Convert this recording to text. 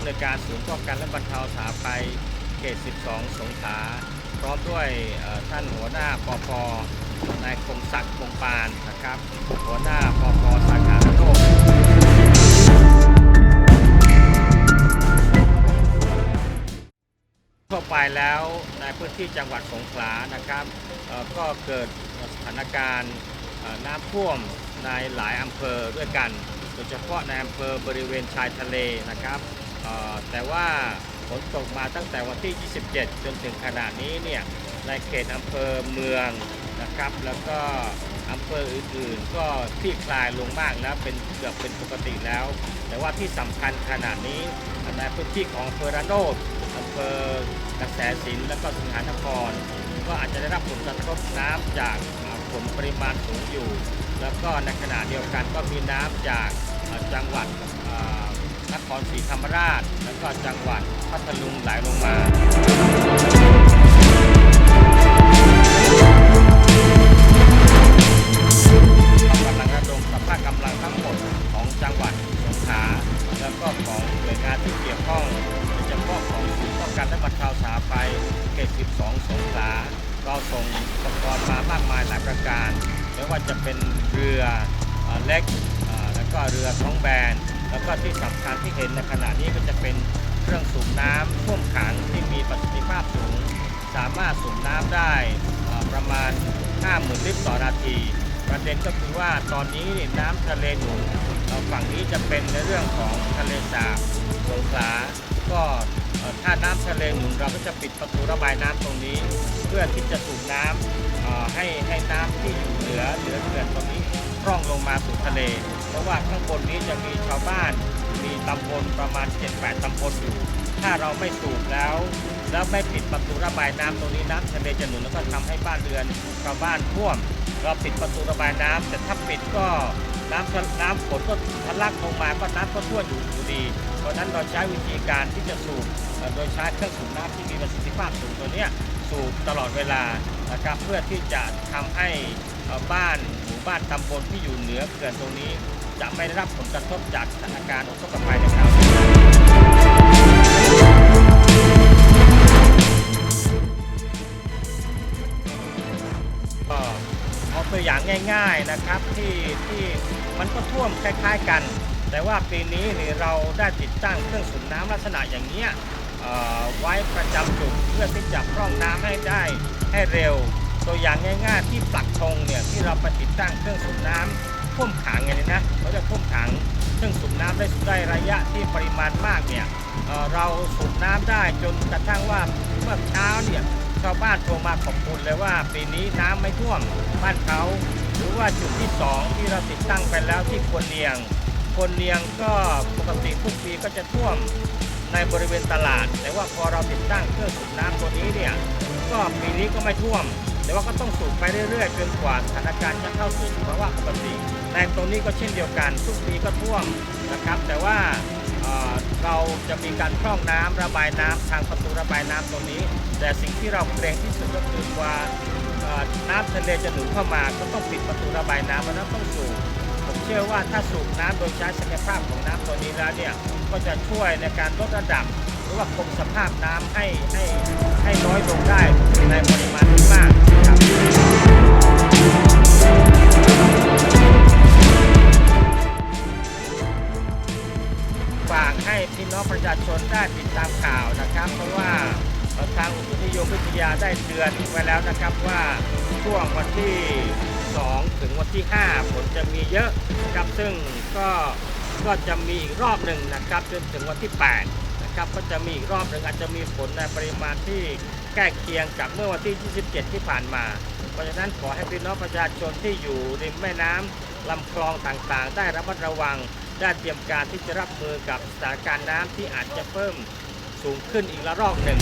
ย์ป้องกันและบรรเทาสาภัยเขต 12 สงขลาพร้อมด้วยท่านหัวหน้าปปนายคมศักดิ์คงปานนะครับ หัวหน้าปปสาขาโลกทั่วไปแล้วในพื้นที่จังหวัดสงขลานะครับก็เกิดสถานการณ์น้ำท่วมในหลายอำเภอด้วยกัน โดยเฉพาะในอำเภอบริเวณชายทะเลนะครับ แต่ว่าฝนตกมาตั้งแต่วันที่ 27 จนถึงขณะนี้เนี่ยในเขตอำเภอเมืองนะครับ แล้วก็อำเภออื่นๆ ก็คลี่คลายลงมากแล้วเป็นเกือบเป็นปกติแล้ว แต่ว่าที่สำคัญขณะนี้ในพื้นที่ของอำเภอระโนดอำเภอกระแสสินและก็สิงหานคร ก็อาจจะได้รับผลกระทบน้ำจากฝนปริมาณสูงอยู่ แล้วก็ในขณะเดียวกันก็มีน้ำจากจังหวัด นครศรีธรรมราช แล้วก็จังหวัดพัทลุงไหลลงมาเรากำลังระดมสภาพกำลังทั้งหมดของจังหวัดสงขลาแล้วก็ของหน่วยงานที่เกี่ยวข้องโดยเฉพาะของศูนย์ป้องกันและบรรเทาสาภัยเขต 12 สงขลาเราส่งอุปกรณ์มามากมายหลายประการไม่ว่าจะเป็นเรือเล็กแล้วก็เรือท้องแบน แล้วก็ที่สำคัญที่เห็นในขณะนี้ก็จะเป็นเครื่องสูบน้ำท่วมขังที่มีประสิทธิภาพสูง สามารถสูบน้ำได้ประมาณ 50,000 ลิตรต่อนาที ประเด็นก็คือว่าตอนนี้น้ำทะเลหนุนเอ่อฝั่งนี้จะเป็นในเรื่องของทะเลสาบสงขลาก็ถ้าน้ำทะเลหนุนเราก็จะปิดประตูระบายน้ำตรงนี้ เพื่อที่จะสูบน้ำเอ่อให้ให้น้ำที่อยู่เหนือเหนือเขื่อนตรงนี้ร่องลงมาสู่ทะเล เพราะว่าข้างบนนี้จะมีชาวบ้าน มีตำบลประมาณ 7-8ตำบลอยู่ ถ้าเราไม่สูบแล้ว แล้วไม่ปิดประตูระบายน้ำตรงนี้น้ำทะเลจะหนุนแล้วก็ทำให้บ้านเรือนชาวบ้านท่วม เราปิดประตูระบายน้ำแต่ถ้าปิดก็น้ำน้ำฝนก็ทะลักลงมาก็น้ำก็ท่วมอยู่อยู่ดี เพราะฉะนั้นเราใช้วิธีการที่จะสูบเอ่อโดยใช้เครื่องสูบน้ำที่มีประสิทธิภาพสูงตัวเนี้ยสูบตลอดเวลานะครับเพื่อที่จะทำให้เอ่อบ้านหมู่บ้านตำบลที่อยู่เหนือเขื่อนตรงนี้ จะไม่ได้รับผลกระทบจากสถานการณ์อุทกภัยในคราวนี้ก็เอาตัวอย่างง่าย ๆนะครับที่ที่มันก็ท่วมคล้าย ๆ กัน แต่ว่าปีนี้นี่เราได้ติดตั้งเครื่องสูบน้ำลักษณะอย่างเนี้ยไว้ประจำจุดเพื่อที่จะพร่องน้ำให้ได้ให้เร็ว ตัวอย่างง่าย ๆ ที่ปักธงเนี่ยที่เราไปติดตั้งเครื่องสูบน้ำ ท่วมขังไงนี่นะเขาจะท่วมขังเครื่องสูบน้ำได้ได้ระยะที่ปริมาณมากเนี่ยเเราสูบน้ำได้จนกระทั่งว่าเมื่อเช้าเนี่ยชาวบ้านโทรมาขอบคุณเลยว่าปีนี้น้ำไม่ท่วมบ้านเขาหรือว่าจุดที่สองที่เราติดตั้งไปแล้วที่ควรเนียงควรเนียงก็ปกติทุกปีก็จะท่วมในบริเวณตลาด แต่ว่าพอเราติดตั้งเครื่องสูบน้ำตัวนี้เนี่ยก็ปีนี้ก็ไม่ท่วม แต่ว่าก็ต้องสูบไปเรื่อยๆจนกว่าสถานการณ์จะเข้าสู่ภาวะปกติในตรงนี้ก็เช่นเดียวกันทุกปีก็ท่วมนะครับ แต่ว่าเราจะมีการพร่องน้ำระบายน้ำทางประตูระบายน้ำตรงนี้ แต่สิ่งที่เราเกรงที่สุดก็คือว่าน้ำทะเลจะหนุนเข้ามาก็ต้องปิดประตูระบายน้ำเพราะฉะนั้นต้องสูบผมเชื่อว่าถ้าสูบน้ำโดยใช้ศักยภาพของน้ำตัวนี้แล้วเนี่ยก็จะช่วยในการลดระดับ รือว่าคงสภาพน้ำให้ให้ให้น้อยลงได้ในปริมาณที่มากนะครับฝากให้พี่น้องประชาชนได้ติดตามข่าวนะครับ เพราะว่าทางอุตุนิยมวิทยาได้เตือนไว้แล้วนะครับว่าช่วงวันที่ 2 ถึงวันที่ 5 ฝนจะมีเยอะนะครับซึ่งก็ก็จะมีอีกรอบหนึ่งนะครับจนถึงวันที่ 8 นะครับ ก็จะมีอีกรอบหนึ่งอาจจะมีฝนในปริมาณที่ใกล้เคียงกับเมื่อวันที่ 27 ที่ผ่านมา เพราะฉะนั้นขอให้พี่น้องประชาชนที่อยู่ริมแม่น้ำลำคลองต่างๆ ได้ระมัดระวังได้เตรียมการที่จะรับมือกับสถานการณ์น้ำที่อาจจะเพิ่มสูงขึ้นอีกระลอกหนึ่ง